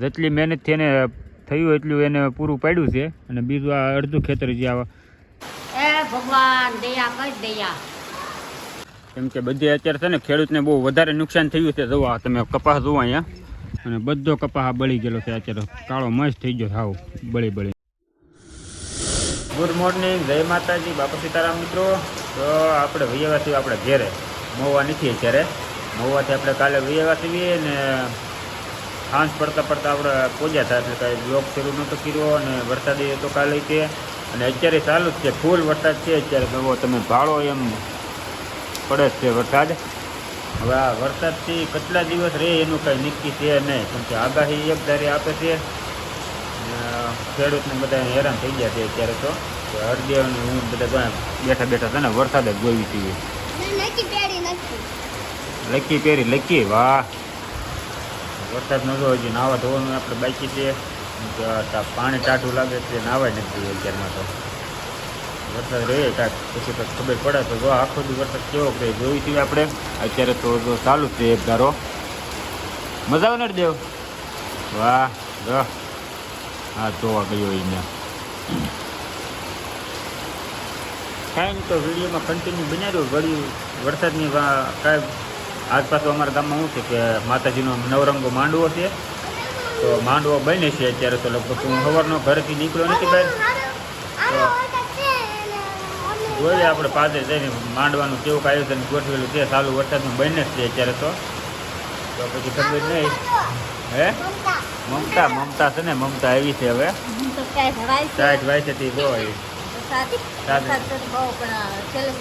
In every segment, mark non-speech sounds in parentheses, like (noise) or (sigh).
જેટલી મહેનતથી એને થયું એટલું એને પૂરું પાડ્યું છે. અને બીજું આ અડધું ખેતર જે આવા એ ભગવાન દયા કર દયા. કેમ કે બધે અત્યારે છે ને ખેડૂતને બહુ વધારે નુકસાન થયું છે. જોવા તમે કપાસ જોવા અહીંયા. અને બધો કપાસ બળી ગયેલો છે અત્યારે. કાળો મસ્ત થઈ ગયો સાવ બળી બળી. ગુડ મોર્નિંગ જય માતાજી બાપા સીતારામ મિત્રો. તો આપણે વૈયાવાસી આપણે ઘેરે મોવા નથી અત્યારે. મોવાથી આપણે કાલે વૈયાવાસી ને સાંજ પડતા પડતા આપણે પૂજા થાય એટલે કાંઈ બ્લોક શરૂ નહોતો કર્યો અને વરસાદી તો કાલે કે અને અત્યારે ચાલુ જ છે ફૂલ વરસાદ છે અત્યારે ભગવો તમે ભાળો એમ પડે છે વરસાદ. હવે આ વરસાદથી કેટલા દિવસ રહે એનું કાંઈ નક્કી છે નહીં કેમ કે આગાહી એક ધારી આપે છે. ખેડૂતને બધા હેરાન થઈ ગયા છે અત્યારે તો અને હું બધા બેઠા બેઠા છે ને વરસાદ જ જોઈ છીએ લકી પહેરી લકી? વાહ. વરસાદ ન જો હજી નાવા ધોવાનું આપણે બાકી છે. પાણી ટાઢું લાગે છે નાવાય નથી અત્યારમાં તો. વરસાદ રહે કાંઈક, પછી કંઈક ખબર પડે તો જો આખો દી વરસાદ કેવો રહે જોઈ છીએ આપણે? અત્યારે તો જો ચાલુ છે એક ધારો. મજા આવે ને દેવ વાહ જો હા, જોવા ગયો એને. કાંઈ તો વિડીયોમાં કન્ટિન્યુ બનાવ્યો. વળી વરસાદની કાંઈ આજ પાછું અમારા ગામમાં શું છે કે માતાજીનો નવરંગો માંડવો છે. તો માંડવો બને છે અત્યારે તો લગભગ હું સવારનો ઘરેથી નીકળ્યો નથી બહાર. જોઈએ આપણે પાસે જઈને માંડવાનું કેવું આયોજન ગોઠવેલું છે ચાલુ વરસાદનું બને છે અત્યારે તો. તો પછી ખબર નહીં. હે? મમતા મમતા છે ને, મમતા આવી છે હવે. તો સાઠ વાય છે તે બહુ, પણ છેલ્લે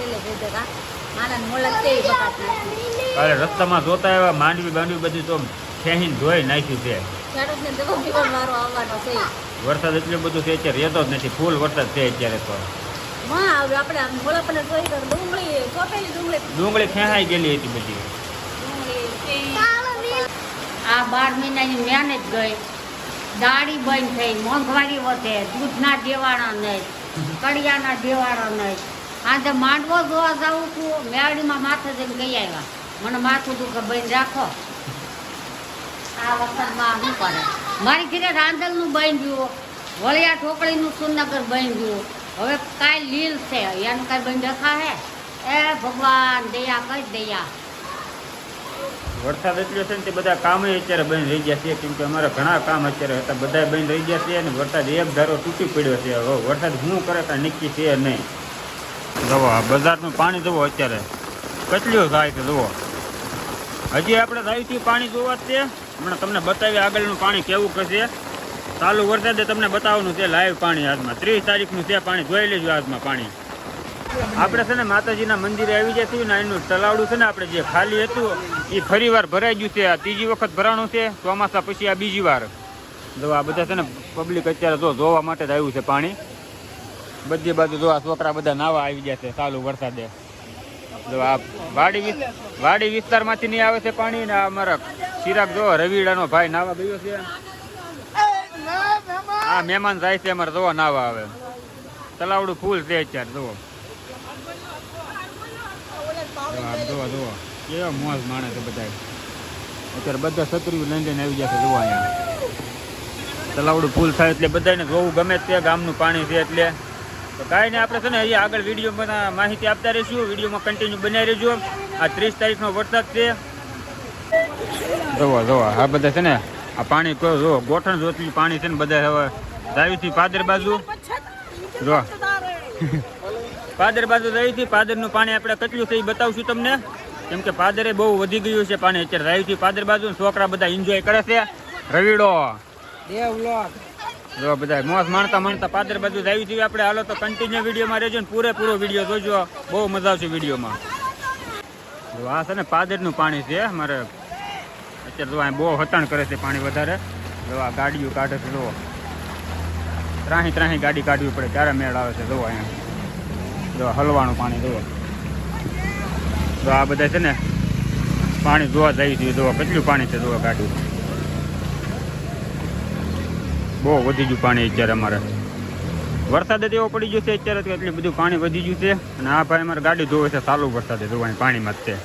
કાલે રસ્તામાં જોતા એવા માંડવી બાંડવી બધી તો ખેહીને ધોઈ નાખ્યું છે. વરસાદ એટલો બધો છે અત્યારે રહેતો જ નથી. ફૂલ વરસાદ છે અત્યારે તો. ડુંગળી ખેંચાઈ ગયેલી હતી બધી. આ બાર મહિનાની મહેનત ગઈ. દાડી બંધ થઈ મોંઘવારી વધે દૂધના દેવાણા નહીં કડિયાના દેવાણા નહીં. આજે માંડવો જોવા જાઉં છું. મેળીમાં માથે જઈને ગઈ આવ્યા. મને માથું દુખે બન રાખો. આ વખતમાં શું કરે? મારી ઘરે રાંધલનું બાંધ્યું વળિયા ઢોકળીનું સુનગર બાંધ્યું હવે કાંઈ લીલ છે. એનું કાંઈ બન રખા હે? એ ભગવાન, દયા કઈ દયા. વરસાદ એટલો છે ને તે બધા કામ અત્યારે બંધ રહી ગયા છે. કેમ કે અમારા ઘણા કામ અત્યારે હતા. બધા બંધ રહી ગયા છે અને વરસાદ એક ધારો તૂટી પડ્યો છે. હવે વરસાદ શું કરે તો નક્કી છે નહીં. જુઓ બજારનું પાણી જુઓ અત્યારે. કેટલું થાય છે જુઓ. હજી આપણે રાઈથી પાણી જોવા જ છે. હમણાં તમને બતાવી આગળનું પાણી કેવું કશે ચાલુ વરસાદે તમને બતાવવાનું છે લાઈવ પાણી હાથમાં. ત્રીસ તારીખનું છે પાણી. જોઈ લેજો હાથમાં પાણી. આપણે છે ને માતાજીના મંદિરે આવી જતું ને એનું તલાવડું છે ને આપણે જે ખાલી હતું, એ ફરી વાર ભરાઈ ગયું છે. આ ત્રીજી વખત ભરાણું છે, ચોમાસા પછી આ બીજી વાર. જો આ બધા છે ને પબ્લિક અત્યારે જો જોવા માટે જ આવ્યું છે પાણી. બધી બાજુ જો આ છોકરા બધા નાવા આવી ગયા છે, ચાલુ વરસાદે. જો આ વાડી વાડી વિસ્તારમાંથી નહીં આવે છે પાણી ને અમારા સિરાક જો, રવિડાનો ભાઈ નાવા ગયો છે. આ મહેમાન જાય છે અમારે, જોવા નાવા આવે. તલાવડું ફૂલ છે અત્યારે, જુઓ. જુઓ જુઓ. કેવા મોજ માણે છે બધા અત્યારે બધા છત્રીઓ લઈને આવી જશે જોવા અહીંયા. તલાવડું ફૂલ થાય એટલે બધાને જોવું ગમે તે ગામનું પાણી છે એટલે. તો કાંઈ નહીં આપણે છે ને અહીંયા આગળ વિડીયોમાં માહિતી આપતા રહીશું. વિડીયોમાં કન્ટિન્યુ બનાવી રહેજો આ ત્રીસ તારીખનો વરસાદ છે. જોવો જોવો આ બધા છે ને આ પાણી તો જો ગોઠણ જોતલું પાણી છે ને બધા હવે દાવીથી પાદર બાજુ. જો (laughs) પાદર બાજુ દાવીથી પાદરનું પાણી આપણે કેટલું છે એ બતાવશું તમને. કેમ કે પાદરે બહુ વધી ગયું છે પાણી. અત્યારે રાવીથી પાદર બાજુ છોકરા બધા એન્જોય કરે છે. રવિડો. જો બધા મોસ માણતા માણતા પાદર બાજુ આવી છીએ આપણે. હાલો તો કન્ટિન્યુ વિડીયોમાં રહેજો ને પૂરેપૂરો વીડિયો જોજો. બહુ મજા આવશે વિડીયોમાં. જો આ છે ને પાદરનું પાણી છે મારે અત્યારે જો અહીં બહુ હતાણ કરે છે પાણી વધારે. જો આ ગાડીઓ કાઢે છે જુઓ ત્રાહી ત્રાહી ગાડી કાઢવી પડે, ત્યારે મેળ આવે છે જુઓ અહીંયા. જો હલવાનું પાણી જુઓ જો આ બધા છે ને પાણી જોવા જઈ છે જુઓ કેટલું પાણી છે જુઓ ગાડી બહુ વધી ગયું પાણી અત્યારે અમારે. વરસાદ જ એવો પડી ગયો છે અત્યારે તો એટલું બધું પાણી વધી ગયું છે. અને આ ભાઈ અમારે ગાડી ધોવે છે, ચાલુ વરસાદે જોવાની પાણીમાં જ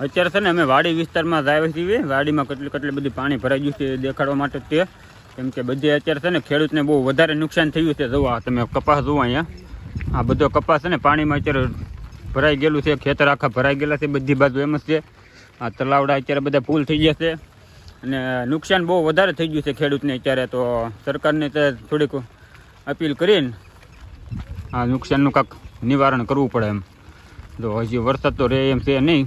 અત્યારે છે ને અમે વાડી વિસ્તારમાં જ આવ્યા છીએ. વાડીમાં કેટલું કેટલું બધું પાણી ભરાઈ ગયું છે દેખાડવા માટે તે કેમ કે બધે અત્યારે છે ને ખેડૂતને બહુ વધારે નુકસાન થયું છે. જોવા તમે કપાસ જોવા અહીંયા. આ બધો કપાસ છે ને પાણીમાં અત્યારે ભરાઈ ગયેલું છે. ખેતર આખા ભરાઈ ગયેલા છે. બધી બાજુ એમ જ છે. આ તલાવડા અત્યારે બધા ફૂલ થઈ ગયા છે. અને નુકસાન બહુ વધારે થઈ ગયું છે ખેડૂતને અત્યારે તો સરકારને થોડીક અપીલ કરીને આ નુકસાનનું કાંક નિવારણ કરવું પડે એમ. તો હજી વરસાદ તો રહે એમ છે નહીં,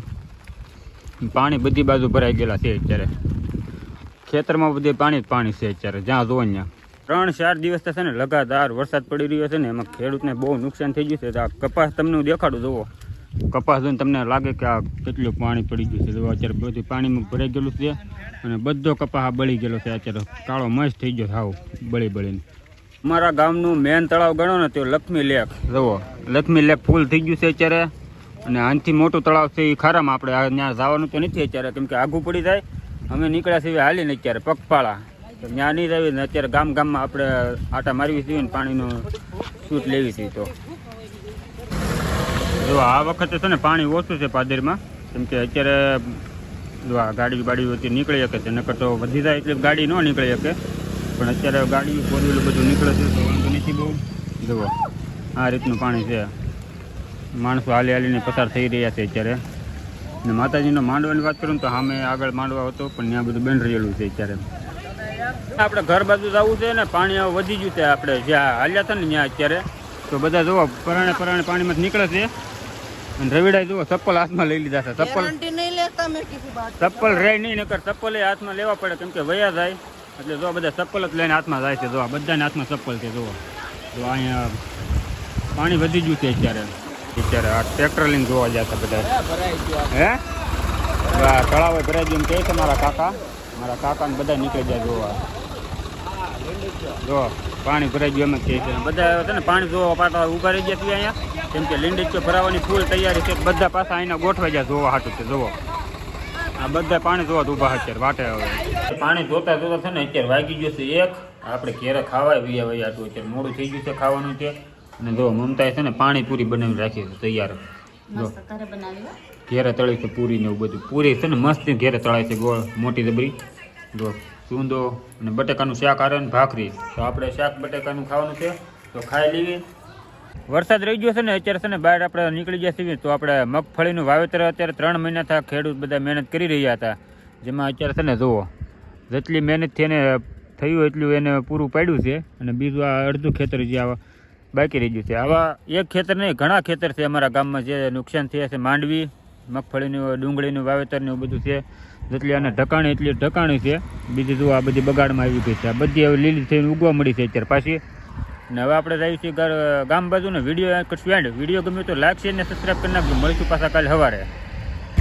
પાણી બધી બાજુ ભરાઈ ગયેલા છે અત્યારે. ખેતરમાં બધે પાણી જ પાણી છે અત્યારે, જ્યાં જોવો ત્યાં. ત્રણ ચાર દિવસ છે ને, લગાતાર વરસાદ પડી રહ્યો છે ને, એમાં ખેડૂતને બહુ નુકસાન થઈ ગયું છે. આ કપાસ તમને દેખાડું જુઓ કપાસ જોઈને તમને લાગે કે આ કેટલું પાણી પડી ગયું છે. અત્યારે બધું પાણીમાં ભરાઈ ગયેલું છે અને બધો કપાસ આ બળી ગયેલો છે અત્યારે. કાળો મસ્ત થઈ ગયો સાવ બળી બળીને. અમારા ગામનું મેન તળાવ ગણો ને તો લક્ષ્મી લેક. જુઓ લક્ષ્મી લેક ફૂલ થઈ ગયું છે અત્યારે. અને આનાથી મોટું તળાવ છે એ ખારામાં આપણે ત્યાં જવાનું તો નથી અત્યારે કેમ કે આઘું પડી જાય. અમે નીકળ્યા છીએ હાલીને અત્યારે પગપાળા. તો ત્યાં નહીં રહીને અત્યારે ગામ ગામમાં આપણે આટા મારવી જોઈએ ને પાણીનું છૂટ લેવી છે તો. જો આ વખતે છે ને પાણી ઓછું છે પાદરમાં, કેમ કે અત્યારે, જો ગાડી બાડી નીકળી શકે છે, નકર તો વધી જાય એટલે ગાડી ન નીકળી શકે. પણ અત્યારે ગાડી ફોર વ્હીલર બધું નીકળે છે, તો વાંધો નથી બહુ. જુઓ, આ રીતનું પાણી છે. માણસો હાલી હાલીને પસાર થઈ રહ્યા છે અત્યારે. ને માતાજીનો માંડવાની વાત કરું તો સામે આગળ માંડવા હતો, પણ ત્યાં બધું બેન રહેલું છે અત્યારે. આપણે ઘર બાજુ જવું છે ને, પાણી વધી ગયું છે આપણે. જ્યાં હાલ્યા હતા ને ત્યાં અત્યારે. તો બધા જુઓ પરાણે પરાણે પાણીમાંથી નીકળે છે. અને રવિડા જુઓ ચપ્પલ હાથમાં લઈ લીધા છે. ચપ્પલ ચપ્પલ રહે નહીં નકર ચપ્પલ હાથમાં લેવા પડે કેમ કે વયા જાય. એટલે જો બધા ચપ્પલ જ લઈને હાથમાં જાય છે જો બધાને હાથમાં ચપ્પલ છે જુઓ. જો અહીંયા પાણી વધી ગયું છે અત્યારે. અત્યારે આ ટ્રેક્ટર લઈને જોવા જાય છે બધા. હે? તળાવ ભરાઈ ગયું કે છે મારા કાકા. મારા કાકાને બધા નીકળી જાય જોવા. જો પાણી ભરાઈ ગયું એમ છે. બધા છે ને પાણી જોવા પાટા ઊભા રહી ગયા છીએ અહીંયા. કેમ કે લીંડી ભરાવાની ફૂલ તૈયારી છે. બધા પાછા અહીંના ગોઠવાઈ ગયા જોવા હાટું છે જોવો આ બધા પાણી જોવા ઊભા છે અત્યારે વાટે હવે. પાણી જોતા જોતા છે ને અત્યારે વાગી ગયું છે એક. આપણે ઘેરે ખાવાય વૈયા વૈયા હતું અત્યારે મોડું થઈ ગયું છે ખાવાનું છે અને જો મમતાએ છે ને પાણી પૂરી બનાવી રાખી છે તૈયાર. જો ઘરે તળી છે પૂરી ને એવું બધું. પૂરી છે ને મસ્ત ઘેરે તળાય છે ગોળ મોટી દબરી જો ચૂંદો અને બટેકાનું શાક આરે ને ભાખરી. તો આપણે શાક બટેકાનું ખાવાનું છે, તો ખાઈ લેવી. વરસાદ રહી ગયો છે ને, અત્યારે છે ને બહાર આપણે નીકળી ગયા છીએ, તો આપણે મગફળીનું વાવેતર અત્યારે ત્રણ મહિના થયા ખેડૂત બધા મહેનત કરી રહ્યા હતા. જેમાં અત્યારે છે ને, જુઓ, જેટલી મહેનતથી એને થયું એટલું એને પૂરું પાડ્યું છે, અને બીજું આ અડધું ખેતર જે આવા બાકી રહી ગયું છે. આવા એક ખેતર નહીં, ઘણા ખેતર છે અમારા ગામમાં જે નુકસાન થયા છે માંડવી મગફળીનું, ડુંગળીનું વાવેતરનું બધું છે. જેટલી આને ઢકાણી, એટલી ઢકાણી છે. બીજી જુઓ, આ બધી બગાડમાં આવી ગઈ છે. આ બધી હવે લીલી થઈને ઉગવા મળી છે અત્યારે પાછી. ને હવે આપણે જઈએ છીએ ગામ બાજુ ને વીડિયો સ્વેન્ડ વીડિયો ગમ્યો તો શેર ને સબસ્ક્રાઈબ કરી નાખજો. મળીશું પાછા કાલે સવારે.